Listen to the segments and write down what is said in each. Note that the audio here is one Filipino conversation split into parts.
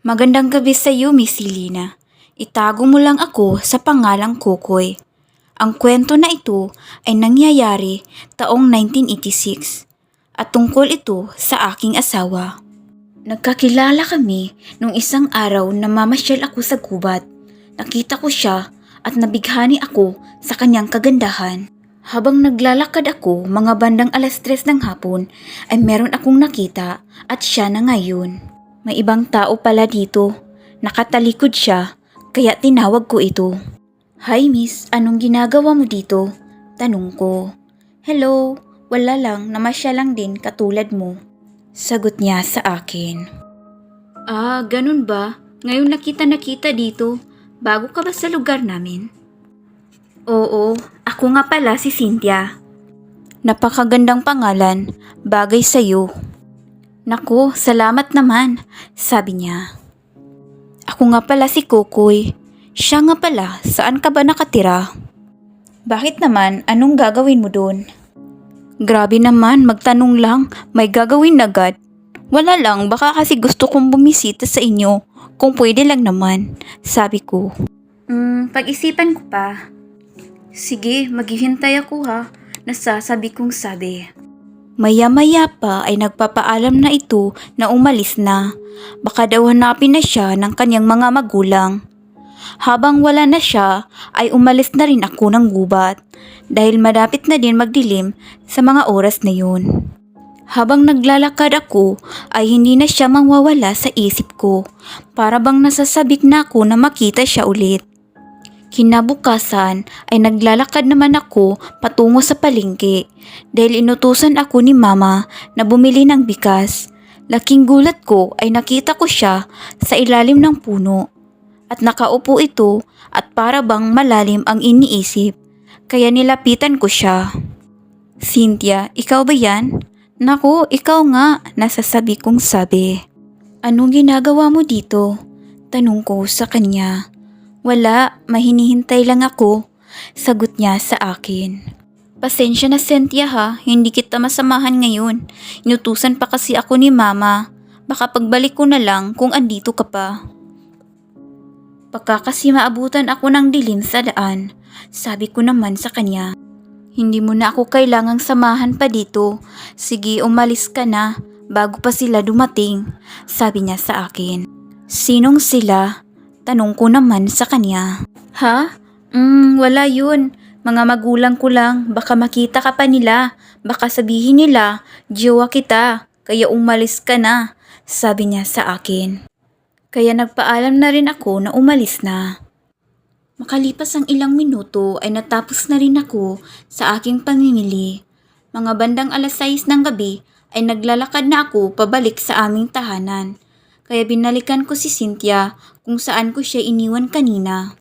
Magandang gabi sa iyo, Miss Helena. Itago mo lang ako sa pangalang Kokoy. Ang kwento na ito ay nangyayari taong 1986 at tungkol ito sa aking asawa. Nagkakilala kami nung isang araw na mamasyal ako sa gubat. Nakita ko siya at nabighani ako sa kanyang kagandahan. Habang naglalakad ako mga bandang alas tres ng hapon ay meron akong nakita at siya na ngayon. May ibang tao pala dito. Nakatalikod siya kaya tinawag ko ito. Hi miss, anong ginagawa mo dito? Tanong ko. Hello, wala lang, namasya lang din katulad mo. Sagot niya sa akin. Ah, ganun ba? Ngayon nakita nakita dito. Bago ka ba sa lugar namin? Oo, ako nga pala si Cynthia. Napakagandang pangalan, bagay sa'yo. Naku, salamat naman, sabi niya. Ako nga pala si Kokoy. Siya nga pala, saan ka ba nakatira? Bakit naman, anong gagawin mo doon? Grabe naman, magtanong lang, may gagawin agad. Wala lang, baka kasi gusto kong bumisita sa inyo. Kung pwede lang naman, sabi ko. Hmm, pag-isipan ko pa. Sige, maghihintay ako ha. Nasasabi kong sabi. Maya-maya pa ay nagpapaalam na ito na umalis na. Baka daw hanapin na siya ng kanyang mga magulang. Habang wala na siya, ay umalis na rin ako ng gubat dahil malapit na din magdilim sa mga oras na yun. Habang naglalakad ako ay hindi na siya mawawala sa isip ko para bang nasasabik na ako na makita siya ulit. Kinabukasan ay naglalakad naman ako patungo sa palengke dahil inutusan ako ni mama na bumili ng bigas. Laking gulat ko ay nakita ko siya sa ilalim ng puno at nakaupo ito at para malalim ang iniisip kaya nilapitan ko siya. Cynthia, ikaw ba yan? Naku, ikaw nga, nasasabi kong sabi. Anong ginagawa mo dito? Tanong ko sa kanya. Wala, mahinihintay lang ako. Sagot niya sa akin. Pasensya na Cynthia ha, hindi kita masamahan ngayon. Inutusan pa kasi ako ni mama. Baka pagbalik ko na lang kung andito ka pa. Baka kasi maabutan ako ng dilim sa daan. Sabi ko naman sa kanya. Hindi mo na ako kailangang samahan pa dito. Sige, umalis ka na bago pa sila dumating. Sabi niya sa akin. Sinong sila? Tanong ko naman sa kanya. Ha? Mm, wala yun. Mga magulang ko lang. Baka makita ka pa nila. Baka sabihin nila, jowa kita. Kaya umalis ka na. Sabi niya sa akin. Kaya nagpaalam na rin ako na umalis na. Makalipas ang ilang minuto ay natapos na rin ako sa aking pamimili. Mga bandang alas 6 ng gabi ay naglalakad na ako pabalik sa aming tahanan. Kaya binalikan ko si Cynthia kung saan ko siya iniwan kanina.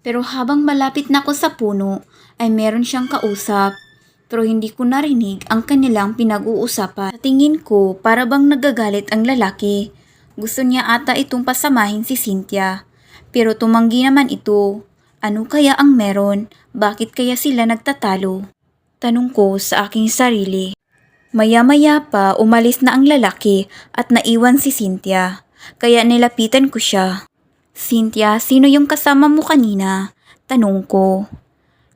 Pero habang malapit na ako sa puno ay meron siyang kausap. Pero hindi ko narinig ang kanilang pinag-uusapan. Sa tingin ko para bang nagagalit ang lalaki. Gusto niya ata itong pasamahin si Cynthia. Pero tumanggi naman ito. Ano kaya ang meron? Bakit kaya sila nagtatalo? Tanong ko sa aking sarili. Maya-maya pa umalis na ang lalaki at naiwan si Cynthia. Kaya nilapitan ko siya. Cynthia, sino yung kasama mo kanina? Tanong ko.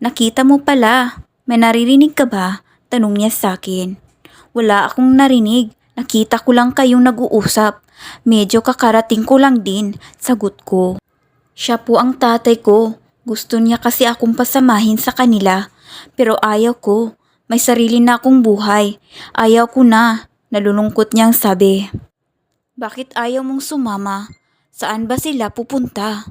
Nakita mo pala. May naririnig ka ba? Tanong niya sa akin. Wala akong narinig. Nakita ko lang kayong nag-uusap. Medyo kakarating ko lang din. Sagot ko. Siya po ang tatay ko. Gusto niya kasi akong pasamahin sa kanila. Pero ayaw ko. May sarili na akong buhay. Ayaw ko na. Nalulungkot niyang sabi. Bakit ayaw mong sumama? Saan ba sila pupunta?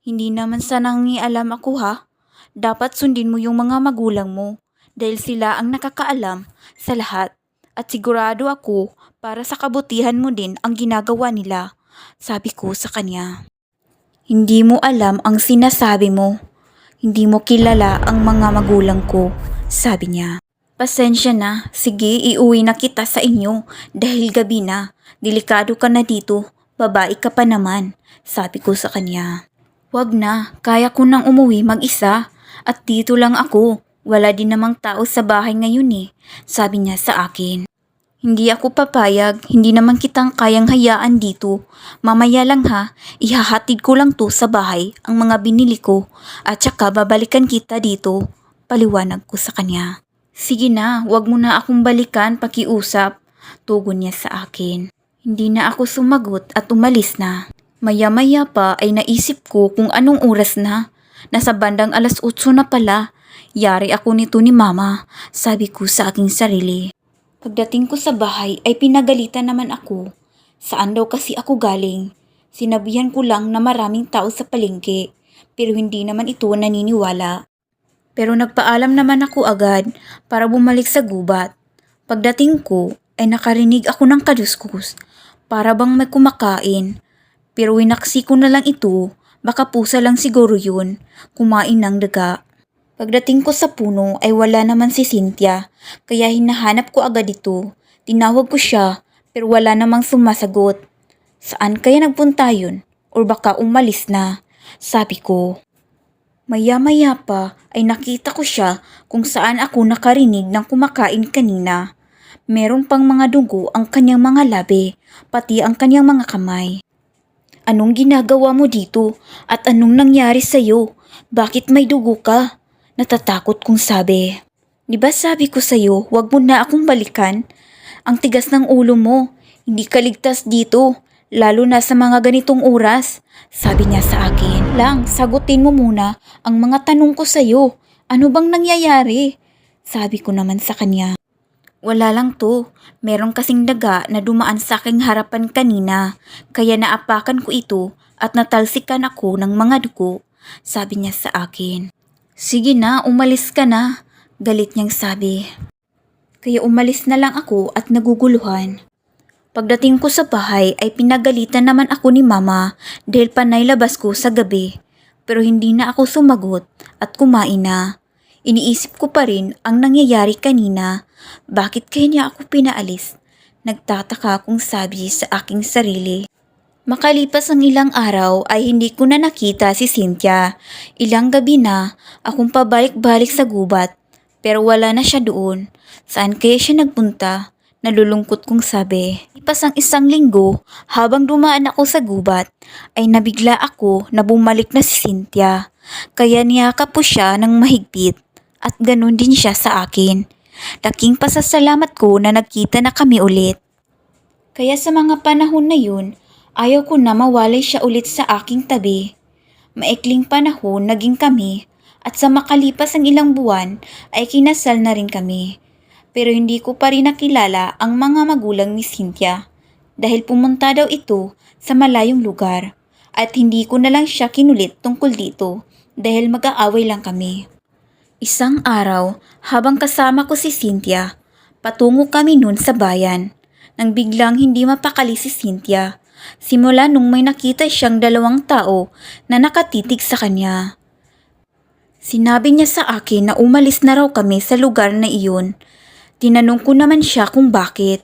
Hindi naman sa nangialam ako ha. Dapat sundin mo yung mga magulang mo dahil sila ang nakakaalam sa lahat. At sigurado ako para sa kabutihan mo din ang ginagawa nila. Sabi ko sa kanya. Hindi mo alam ang sinasabi mo. Hindi mo kilala ang mga magulang ko, sabi niya. Pasensya na, sige iuwi na kita sa inyo dahil gabi na. Delikado ka na dito, babae ka pa naman, sabi ko sa kanya. Wag na, kaya ko nang umuwi mag-isa at dito lang ako. Wala din namang tao sa bahay ngayon eh, sabi niya sa akin. Hindi ako papayag, hindi naman kitang kayang hayaan dito. Mamaya lang ha, ihahatid ko lang to sa bahay ang mga binili ko at saka babalikan kita dito. Paliwanag ko sa kanya. Sige na, wag mo na akong balikan pakiusap. Tugon niya sa akin. Hindi na ako sumagot at umalis na. Maya-maya pa ay naisip ko kung anong oras na. Nasa bandang alas 8 na pala. Yari ako nito ni mama, sabi ko sa aking sarili. Pagdating ko sa bahay ay pinagalitan naman ako. Saan daw kasi ako galing? Sinabihan ko lang na maraming tao sa palengke, pero hindi naman ito naniniwala. Pero nagpaalam naman ako agad para bumalik sa gubat. Pagdating ko ay nakarinig ako ng kaduskus para bang may kumakain. Pero winaksi ko na lang ito, baka pusa lang siguro yun, kumain ng daga. Pagdating ko sa puno ay wala naman si Cynthia, kaya hinahanap ko agad ito. Tinawag ko siya, pero wala namang sumasagot. Saan kaya nagpunta yun? Or baka umalis na? Sabi ko. Maya-maya pa ay nakita ko siya kung saan ako nakarinig ng kumakain kanina. Meron pang mga dugo ang kanyang mga labi, pati ang kanyang mga kamay. Anong ginagawa mo dito? At anong nangyari sa'yo? Bakit may dugo ka? Natatakot kong sabi. Di ba sabi ko sa'yo, wag mo na akong balikan? Ang tigas ng ulo mo. Hindi ka ligtas dito. Lalo na sa mga ganitong oras. Sabi niya sa akin. Lang, sagutin mo muna ang mga tanong ko sa'yo. Ano bang nangyayari? Sabi ko naman sa kanya. Wala lang to. Meron kasing daga na dumaan sa aking harapan kanina. Kaya naapakan ko ito at natalsikan ako ng mga dugo. Sabi niya sa akin. Sige na, umalis ka na. Galit niyang sabi. Kaya umalis na lang ako at naguguluhan. Pagdating ko sa bahay ay pinagalitan naman ako ni mama dahil panay labas ko sa gabi. Pero hindi na ako sumagot at kumain na. Iniisip ko pa rin ang nangyayari kanina. Bakit kaya niya ako pinaalis? Nagtataka akong sabi sa aking sarili. Makalipas ang ilang araw ay hindi ko na nakita si Cynthia. Ilang gabi na, akong pabalik-balik sa gubat. Pero wala na siya doon. Saan kaya siya nagpunta? Nalulungkot kong sabi. Ipas ang isang linggo, habang dumaan ako sa gubat, ay nabigla ako na bumalik na si Cynthia. Kaya niyakap po siya ng mahigpit. At ganun din siya sa akin. Laking pasasalamat ko na nagkita na kami ulit. Kaya sa mga panahon na yun, ayaw ko na mawalay siya ulit sa aking tabi. Maikling panahon naging kami at sa makalipas ang ilang buwan ay kinasal na rin kami. Pero hindi ko pa rin nakilala ang mga magulang ni Cynthia dahil pumunta daw ito sa malayong lugar at hindi ko na lang siya kinulit tungkol dito dahil mag-aaway lang kami. Isang araw, habang kasama ko si Cynthia, patungo kami nun sa bayan. Nang biglang hindi mapakali si Cynthia. Simula nung may nakita siyang dalawang tao na nakatitig sa kanya. Sinabi niya sa akin na umalis na raw kami sa lugar na iyon. Tinanong ko naman siya kung bakit,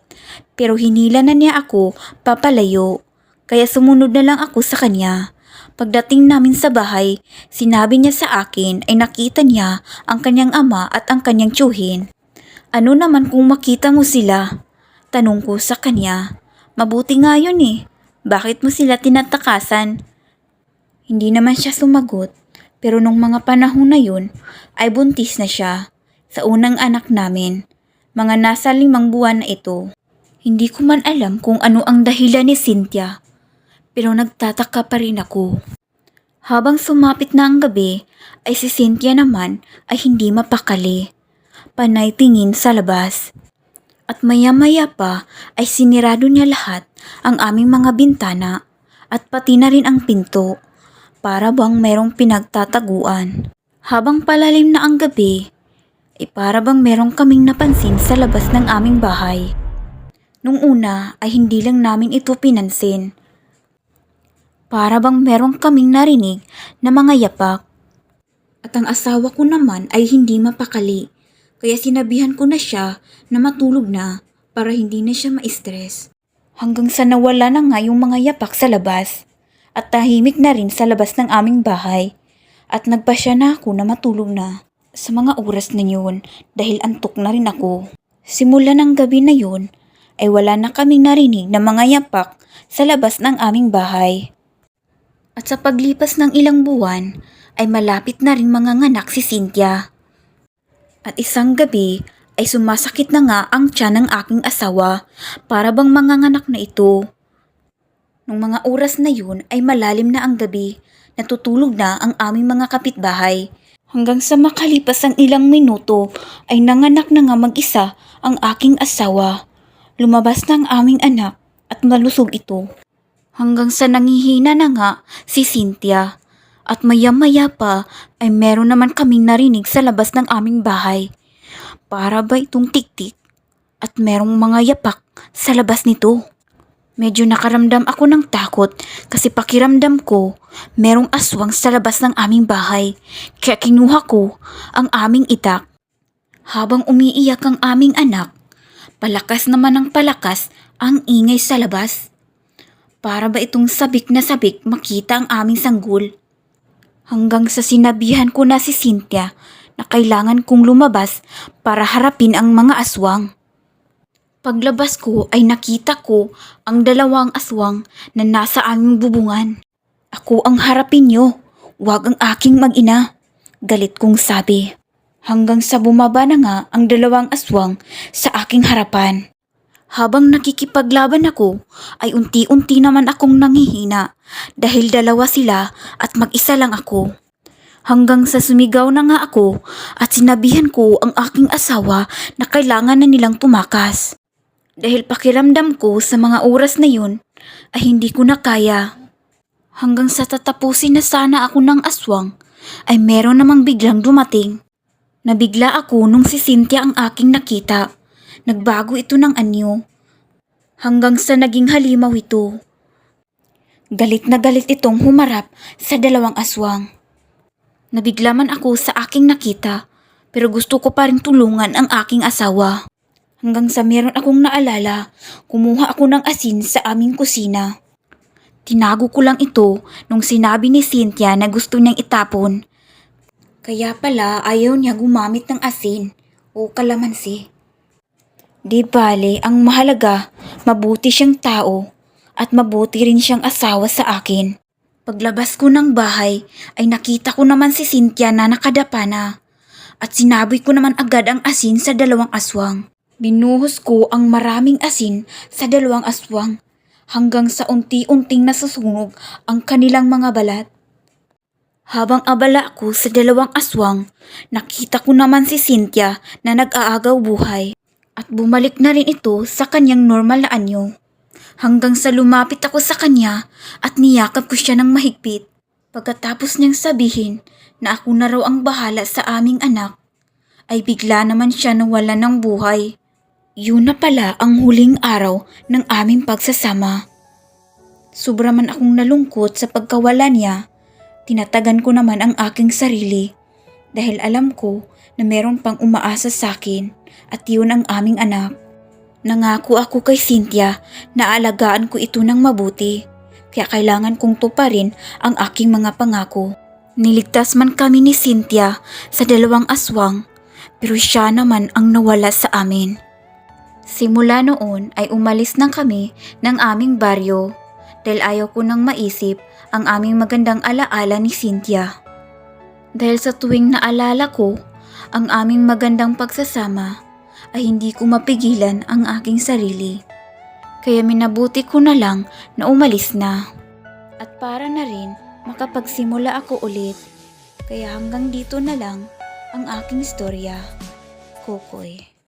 pero hinila na niya ako papalayo. Kaya sumunod na lang ako sa kanya. Pagdating namin sa bahay, sinabi niya sa akin ay nakita niya ang kanyang ama at ang kanyang tsuhin. Ano naman kung makita mo sila? Tanong ko sa kanya. Mabuti nga yun eh. Bakit mo sila tinatakasan? Hindi naman siya sumagot. Pero nung mga panahon na yun, ay buntis na siya. Sa unang anak namin. Mga nasa limang buwan na ito. Hindi ko man alam kung ano ang dahilan ni Cynthia. Pero nagtataka pa rin ako. Habang sumapit na ang gabi, ay si Cynthia naman ay hindi mapakali. Panay tingin sa labas. At maya-maya pa ay sinirado niya lahat ang aming mga bintana at pati na rin ang pinto para bang merong pinagtataguan. Habang palalim na ang gabi, ay para bang merong kaming napansin sa labas ng aming bahay. Nung una ay hindi lang namin ito pinansin. Para bang merong kaming narinig na mga yapak. At ang asawa ko naman ay hindi mapakali. Kaya sinabihan ko na siya na matulog na para hindi na siya ma-stress. Hanggang sa nawala na nga yung mga yapak sa labas. At tahimik na rin sa labas ng aming bahay. At nagpasya na ako na matulog na. Sa mga oras na yun dahil antok na rin ako. Simula ng gabi na yun ay wala na kaming narinig na mga yapak sa labas ng aming bahay. At sa paglipas ng ilang buwan, ay malapit na rin mga nganak si Cynthia. At isang gabi ay sumasakit na nga ang tiyan ng aking asawa para bang manganganak na ito. Nung mga oras na yun ay malalim na ang gabi, natutulog na ang aming mga kapitbahay. Hanggang sa makalipas ang ilang minuto ay nanganak na nga mag-isa ang aking asawa. Lumabas na ang aming anak at malusog ito. Hanggang sa nangihina na nga si Cynthia. At maya-maya pa ay meron naman kaming narinig sa labas ng aming bahay. Para ba itong tiktik? At merong mga yapak sa labas nito. Medyo nakaramdam ako ng takot kasi pakiramdam ko merong aswang sa labas ng aming bahay. Kaya kinuha ko ang aming itak. Habang umiiyak ang aming anak, palakas naman ng palakas ang ingay sa labas. Para ba itong sabik na sabik makita ang aming sanggol? Hanggang sa sinabihan ko na si Cynthia na kailangan kong lumabas para harapin ang mga aswang. Paglabas ko ay nakita ko ang dalawang aswang na nasa aming bubungan. Ako ang harapin niyo, wag ang aking mag-ina. Galit kong sabi. Hanggang sa bumaba na nga ang dalawang aswang sa aking harapan. Habang nakikipaglaban ako, ay unti-unti naman akong nangihina dahil dalawa sila at mag-isa lang ako. Hanggang sa sumigaw na nga ako at sinabihan ko ang aking asawa na kailangan na nilang tumakas. Dahil pakiramdam ko sa mga oras na yun ay hindi ko na kaya. Hanggang sa tatapusin na sana ako ng aswang ay meron namang biglang dumating. Nabigla ako nung si Cynthia ang aking nakita. Nagbago ito ng anyo. Hanggang sa naging halimaw ito. Galit na galit itong humarap sa dalawang aswang. Nabigla man ako sa aking nakita pero gusto ko pa rin tulungan ang aking asawa. Hanggang sa meron akong naalala, kumuha ako ng asin sa aming kusina. Tinago ko lang ito nung sinabi ni Cynthia na gusto niyang itapon. Kaya pala ayaw niya gumamit ng asin o kalamansi. Di bale, ang mahalaga, mabuti siyang tao at mabuti rin siyang asawa sa akin. Paglabas ko ng bahay ay nakita ko naman si Cynthia na nakadapa na at sinabi ko naman agad ang asin sa dalawang aswang. Binuhos ko ang maraming asin sa dalawang aswang hanggang sa unti-unting nasusunog ang kanilang mga balat. Habang abala ako sa dalawang aswang, nakita ko naman si Cynthia na nag-aagaw buhay at bumalik na rin ito sa kanyang normal na anyo. Hanggang sa lumapit ako sa kanya at niyakap ko siya ng mahigpit. Pagkatapos niyang sabihin na ako na raw ang bahala sa aming anak, ay bigla naman siya nawala ng buhay. Yun na pala ang huling araw ng aming pagsasama. Sobra man akong nalungkot sa pagkawala niya, tinatagan ko naman ang aking sarili dahil alam ko na meron pang umaasa sa akin at yun ang aming anak. Nangako ako kay Cynthia na alagaan ko ito ng mabuti, kaya kailangan kong tuparin ang aking mga pangako. Niligtas man kami ni Cynthia sa dalawang aswang, pero siya naman ang nawala sa amin. Simula noon ay umalis na kami ng aming baryo dahil ayaw ko nang maisip ang aming magandang alaala ni Cynthia. Dahil sa tuwing naalala ko ang aming magandang pagsasama, ay hindi ko mapigilan ang aking sarili. Kaya minabuti ko na lang na umalis na. At para na rin makapagsimula ako ulit. Kaya hanggang dito na lang ang aking istorya. Kokoy.